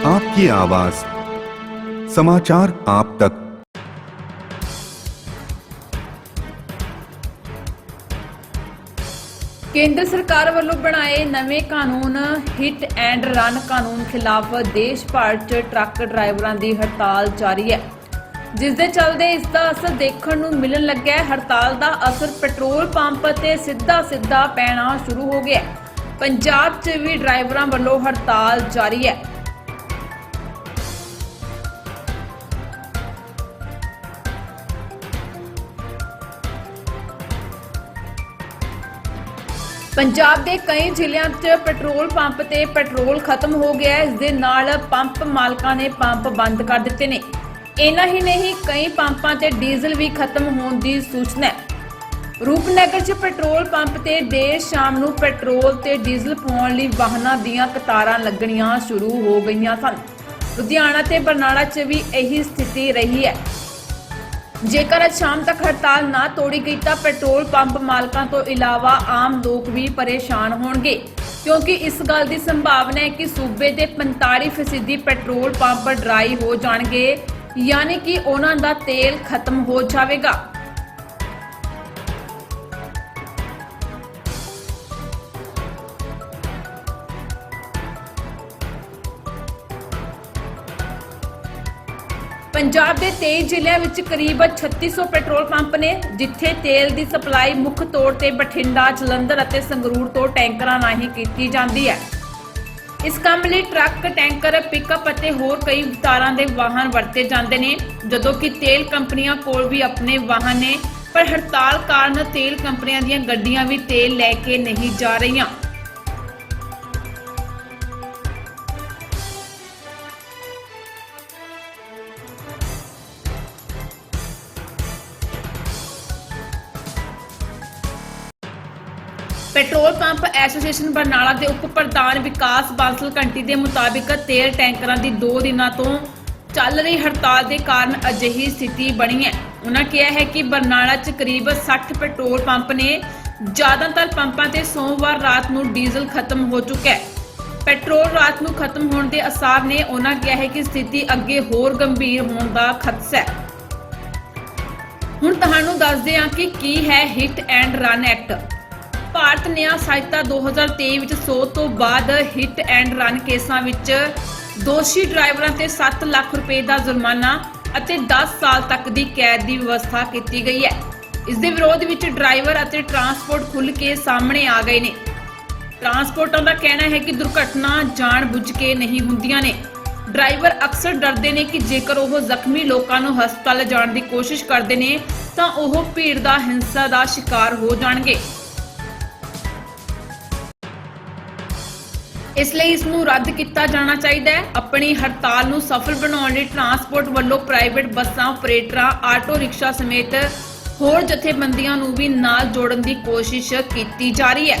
आपकी आवाज समाचार आप तक ਕੇਂਦਰ ਸਰਕਾਰ ਵੱਲੋਂ ਬਣਾਏ ਨਵੇਂ ਕਾਨੂੰਨ ਹਿੱਟ ਐਂਡ ਰਨ ਕਾਨੂੰਨ ਖਿਲਾਫ ਦੇਸ਼ ਭਰ 'ਚ ਟਰੱਕ ਡਰਾਈਵਰਾਂ ਦੀ ਹੜਤਾਲ ਜਾਰੀ ਹੈ ਜਿਸ ਦੇ ਚੱਲਦੇ ਇਸ ਦਾ ਅਸਰ ਦੇਖਣ ਨੂੰ ਮਿਲਣ ਲੱਗਾ ਹੈ ਹੜਤਾਲ ਦਾ ਅਸਰ ਪੈਟਰੋਲ ਪੰਪ ਤੇ ਸਿੱਧਾ ਸਿੱਧਾ ਪੈਣਾ ਸ਼ੁਰੂ ਹੋ ਗਿਆ ਹੈ। ਪੰਜਾਬ 'ਚ ਵੀ ਡਰਾਈਵਰਾਂ ਵੱਲੋਂ ਹੜਤਾਲ ਜਾਰੀ ਹੈ ਪੰਜਾਬ ਦੇ ਕਈ ਜ਼ਿਲ੍ਹਿਆਂ 'ਚ ਪੈਟਰੋਲ ਪੰਪ ਤੇ ਪੈਟਰੋਲ ਖਤਮ ਹੋ ਗਿਆ ਹੈ। ਇਸ ਦੇ ਨਾਲ ਪੰਪ ਮਾਲਕਾਂ ਨੇ ਪੰਪ ਬੰਦ ਕਰ ਦਿੱਤੇ ਨੇ। ਇਨਾ ਹੀ ਨਹੀਂ, ਕਈ ਪੰਪਾਂ ਤੇ ਡੀਜ਼ਲ ਵੀ ਖਤਮ ਹੋਣ ਦੀ ਸੂਚਨਾ ਹੈ। ਰੂਪਨਗਰ 'ਚ ਪੈਟਰੋਲ ਪੰਪ ਤੇ ਦੇਰ ਸ਼ਾਮ ਨੂੰ ਪੈਟਰੋਲ ਤੇ ਡੀਜ਼ਲ ਪਾਉਣ ਲਈ ਵਾਹਨਾਂ ਦੀਆਂ ਕਤਾਰਾਂ ਲੱਗਣੀਆਂ ਸ਼ੁਰੂ ਹੋ ਗਈਆਂ ਸਨ। ਲੁਧਿਆਣਾ ਤੇ ਬਰਨਾਲਾ 'ਚ ਵੀ ਇਹੀ ਸਥਿਤੀ ਰਹੀ ਹੈ। ਜੇਕਰ ਅੱਜ ਸ਼ਾਮ ਤੱਕ ਹੜਤਾਲ ਨਾ ਤੋੜੀ ਗਈ ਤਾਂ ਪੈਟਰੋਲ ਪੰਪ ਮਾਲਕਾਂ ਤੋਂ ਇਲਾਵਾ ਆਮ ਲੋਕ ਵੀ ਪਰੇਸ਼ਾਨ ਹੋਣਗੇ। ਕਿਉਂਕਿ ਇਸ ਗੱਲ ਦੀ ਸੰਭਾਵਨਾ ਹੈ ਕਿ ਸੂਬੇ ਦੇ 45% ਪੈਟਰੋਲ ਪੰਪ ਡਰਾਈ ਹੋ ਜਾਣਗੇ, ਯਾਨੀ ਕਿ ਉਹਨਾਂ ਦਾ ਤੇਲ ਖਤਮ ਹੋ ਜਾਵੇਗਾ। ਪੰਜਾਬ ਦੇ 23 ਜ਼ਿਲ੍ਹਿਆਂ ਵਿੱਚ ਕਰੀਬ 3600 ਪੈਟਰੋਲ ਪੰਪ ਨੇ ਜਿੱਥੇ ਤੇਲ ਦੀ ਸਪਲਾਈ ਮੁੱਖ ਤੌਰ ਤੇ ਬਠਿੰਡਾ, ਜਲੰਧਰ ਅਤੇ ਸੰਗਰੂਰ ਤੋਂ ਟੈਂਕਰਾਂ ਰਾਹੀਂ ਕੀਤੀ ਜਾਂਦੀ ਹੈ। ਇਸ ਕੰਮ ਲਈ ਟਰੱਕ, ਟੈਂਕਰ, ਪਿਕਅਪ ਅਤੇ ਹੋਰ ਕਈ ਤਾਰਾਂ ਦੇ ਵਾਹਨ ਵਰਤੇ ਜਾਂਦੇ ਨੇ ਜਦੋਂ ਕਿ ਤੇਲ ਕੰਪਨੀਆਂ ਕੋਲ ਵੀ ਆਪਣੇ ਵਾਹਨ ਨੇ ਪਰ ਹੜਤਾਲ ਕਾਰਨ ਤੇਲ ਕੰਪਨੀਆਂ ਦੀਆਂ ਗੱਡੀਆਂ ਵੀ ਤੇਲ ਲੈ ਕੇ ਨਹੀਂ ਜਾ ਰਹੀਆਂ। ਪੈਟਰੋਲ ਪੰਪ ਐਸੋਸੀਏਸ਼ਨ ਬਰਨਾਲਾ ਦੇ ਉਪ ਪ੍ਰਧਾਨ ਵਿਕਾਸ ਬਾਂਸਲ ਘੰਟੀ ਦੇ ਮੁਤਾਬਿਕ ਤੇਲ ਟੈਂਕਰਾਂ ਦੀ 2 ਦਿਨਾਂ ਤੋਂ ਚੱਲ ਰਹੀ ਹੜਤਾਲ ਦੇ ਕਾਰਨ ਅਜਿਹੀ ਸਥਿਤੀ ਬਣੀ ਹੈ। ਉਹਨਾਂ ਕਿਹਾ ਹੈ ਕਿ ਬਰਨਾਲਾ 'ਚ ਕਰੀਬ 60 ਪੈਟਰੋਲ ਪੰਪ ਨੇ ਜ਼ਿਆਦਾਤਰ ਪੰਪਾਂ ਤੇ ਸੋਮਵਾਰ ਰਾਤ ਨੂੰ ਡੀਜ਼ਲ ਖਤਮ ਹੋ ਚੁੱਕਾ ਹੈ। ਪੈਟਰੋਲ ਰਾਤ ਨੂੰ ਖਤਮ ਹੋਣ ਦੇ ਅਸਾਰ ਨੇ ਉਹਨਾਂ ਕਿਹਾ ਹੈ ਕਿ ਸਥਿਤੀ ਅੱਗੇ ਹੋਰ ਗੰਭੀਰ ਹੋਣ ਦਾ ਖਦਸ਼ਾ ਹੈ। ਹੁਣ ਤੁਹਾਨੂੰ ਦੱਸਦੇ ਹਾਂ ਕਿ ਕੀ ਹੈ hit and run act Bharat Nyaya ਸਹਾਇਤਾ 2023 ਵਿੱਚ 100 ਤੋਂ ਬਾਅਦ ਹਿੱਟ ਐਂਡ ਰਨ ਕੇਸਾਂ ਵਿੱਚ ਦੋਸ਼ੀ ਡਰਾਈਵਰਾਂ ਤੇ 7 ਲੱਖ ਰੁਪਏ ਦਾ ਜੁਰਮਾਨਾ ਅਤੇ 10 ਸਾਲ ਤੱਕ ਦੀ ਕੈਦ ਦੀ ਵਿਵਸਥਾ ਕੀਤੀ ਗਈ ਹੈ। ਇਸ ਦੇ ਵਿਰੋਧ ਵਿੱਚ ਡਰਾਈਵਰ ਅਤੇ ਟਰਾਂਸਪੋਰਟ ਖੁੱਲ੍ਹ ਕੇ ਸਾਹਮਣੇ ਆ ਗਏ ਨੇ। ਟਰਾਂਸਪੋਰਟਾਂ ਦਾ ਕਹਿਣਾ ਹੈ ਕਿ ਦੁਰਘਟਨਾ ਜਾਣ ਬੁੱਝ ਕੇ ਨਹੀਂ ਹੁੰਦੀਆਂ ਨੇ। ਡਰਾਈਵਰ ਅਕਸਰ ਡਰਦੇ ਨੇ ਕਿ ਜੇਕਰ ਉਹ ਜ਼ਖਮੀ ਲੋਕਾਂ ਨੂੰ ਹਸਪਤਾਲ ਲਿਜਾਣ ਦੀ ਕੋਸ਼ਿਸ਼ ਕਰਦੇ ਨੇ, ਤਾਂ ਉਹ ਭੀੜ ਦਾ ਹਿੰਸਾ ਦਾ ਸ਼ਿਕਾਰ ਹੋ ਜਾਣਗੇ। ਇਸ ਲਈ ਇਸ ਨੂੰ ਰੱਦ ਕੀਤਾ ਜਾਣਾ ਚਾਹੀਦਾ ਹੈ। ਆਪਣੀ ਹੜਤਾਲ ਨੂੰ ਸਫਲ ਬਣਾਉਣ ਲਈ ਟਰਾਂਸਪੋਰਟ ਵੱਲੋਂ ਪ੍ਰਾਈਵੇਟ ਬੱਸਾਂ, ਆਪਰੇਟਰਾਂ, ਆਟੋ ਰਿਕਸ਼ਾ ਸਮੇਤ ਹੋਰ ਜਥੇਬੰਦੀਆਂ ਨੂੰ ਵੀ ਨਾਲ ਜੋੜਨ ਦੀ ਕੋਸ਼ਿਸ਼ ਕੀਤੀ ਜਾ ਰਹੀ ਹੈ।